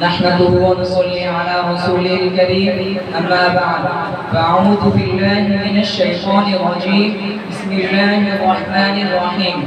نحمده ونصلي على رسوله الكريم أما بعد فأعوذ بالله من الشيطان الرجيم. بسم الله الرحمن الرحيم.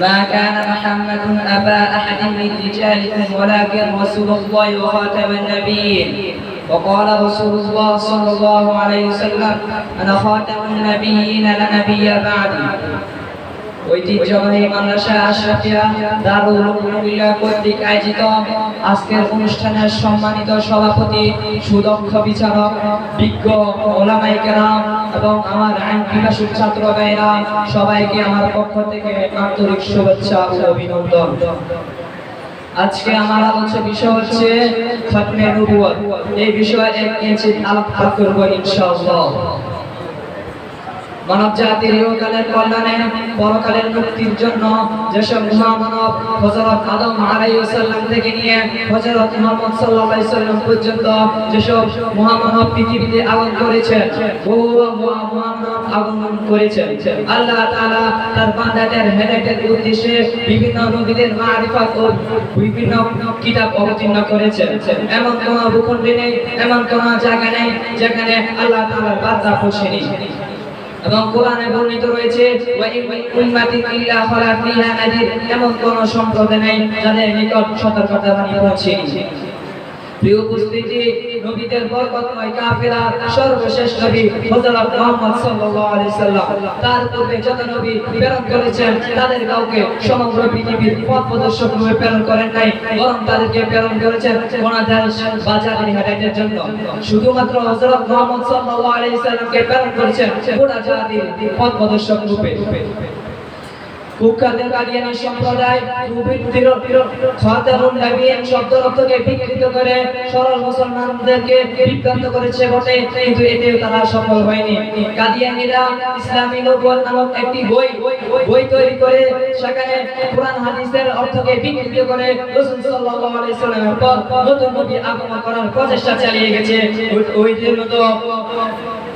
ما كان محمد أبا أحد من رجالكم ولكن رسول الله وخاتم النبيين. وقال رسول الله صلى الله عليه وسلم أنا خاتم النبيين لا نبي بعدي. ঐতিহ্যবাহী মাদ্রাসা আশরাফিয়া, দারুল উলুমিল্লাহ কর্তৃক আয়োজিত আজকের অনুষ্ঠানের সম্মানিত সভাপতি, সুদক্ষ বিচারক, বিজ্ঞ ওলামাই কেরাম এবং আমার আইন বিভাষক ছাত্র ভাইরা সবাইকে আমার পক্ষ থেকে আন্তরিক শুভেচ্ছা ও অভিনন্দন। আজকে আমার আলোচ্য বিষয় হচ্ছে খতমে নবুয়ত এই বিষয়ে এক ইঞ্চিত আলোকপাত করব ইনশাআল্লাহ। মানব জাতির ইহকালের কল্যাণে, পরকালের মুক্তির জন্য যেসব মহামানব হযরত আদম আলাইহিস সালাম থেকে নিয়ে হযরত মুহাম্মদ সাল্লাল্লাহু সাল্লাম পর্যন্ত যেসব মহামানব পৃথিবীতে আগমন করেছেন বহু মহামানব আগমন করেছেন আল্লাহ তাআলা তার বান্দাদের, হেদায়েতের উদ্দেশ্যে বিভিন্ন নবীদের মারিফাত ও বিভিন্ন কিতাব অবতীর্ণ করেছেন এমন কোন ভূখণ্ডে নেই, এমন কোন জায়গা নেই, যেখানে আল্লাহ তাআলার বার্তা পৌঁছেনি। এবং কোরআনে বর্ণিত রয়েছে উম্মাতি ইল্লা খালা ফিহা নাদির এমন কোন সম্প্রদায় নেই যাদের নিকট সতর্কতা বাণী পৌঁছেনি প্রিয় উপস্থিতি নবীদের বরকতময় কাফেলা সর্বশেষ নবী হযরত মুহাম্মদ সাল্লাল্লাহু আলাইহি সাল্লাম। তার পূর্বে যত নবী প্রেরণ করেছেন, তাদের কাউকে সমগ্র পৃথিবীর পথ প্রদর্শক রূপে প্রেরণ করেন নাই, বরং তাদেরকে প্রেরণ করেছেন ওনাদের বাজারে হেদায়েতের জন্য। শুধুমাত্র হযরত মুহাম্মদ সাল্লাল্লাহু আলাইহি সাল্লামকে প্রেরণ করেছেন গোটা জাতির পথ প্রদর্শক রূপে। কুখ্যাত কাদিয়ানি সম্প্রদায় কুবৃত্তির খাতামুন নবীন শব্দ অর্থকে বিকৃত করে সরল মুসলমানদেরকে বিভ্রান্ত করেছে বটে, কিন্তু এতে তারা সফল হয়নি। কাদিয়ানিরা ইসলামী নবুয়ত নামক একটি বই বই তৈরি করে সেখানে কোরআন হাদিসের অর্থকে বিকৃত করে রাসূল সাল্লাল্লাহু আলাইহি সাল্লামের পর নতুন নবী আগমন করার প্রচেষ্টা চালিয়ে গেছে। ওই- ওইটির মতো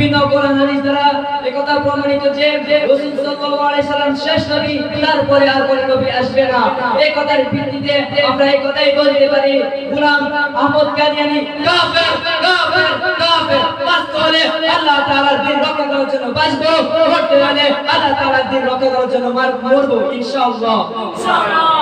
বিভিন্ন কোরআন হাদিস দ্বারা একথা প্রমাণিত যে রাসূল সাল্লাল্লাহু আলাইহি সাল্লাম শেষ নবী, তারপরে আর কোন নবী আসবে না। এই কথার ভিত্তিতে আমরা এই কথাই বলতে পারি, গোলাম আহমদ কাদিয়ানি কাফের কাফের কাফের। বাঁচতে হলে আল্লাহ তাআলার দিন রক্ষা করার জন্য বাঁচবো মরতে হলে আল্লাহ তাআলার দিন রক্ষা করার জন্য মার, মরবো, ইনশাআল্লাহ। ইনশাআল্লাহ।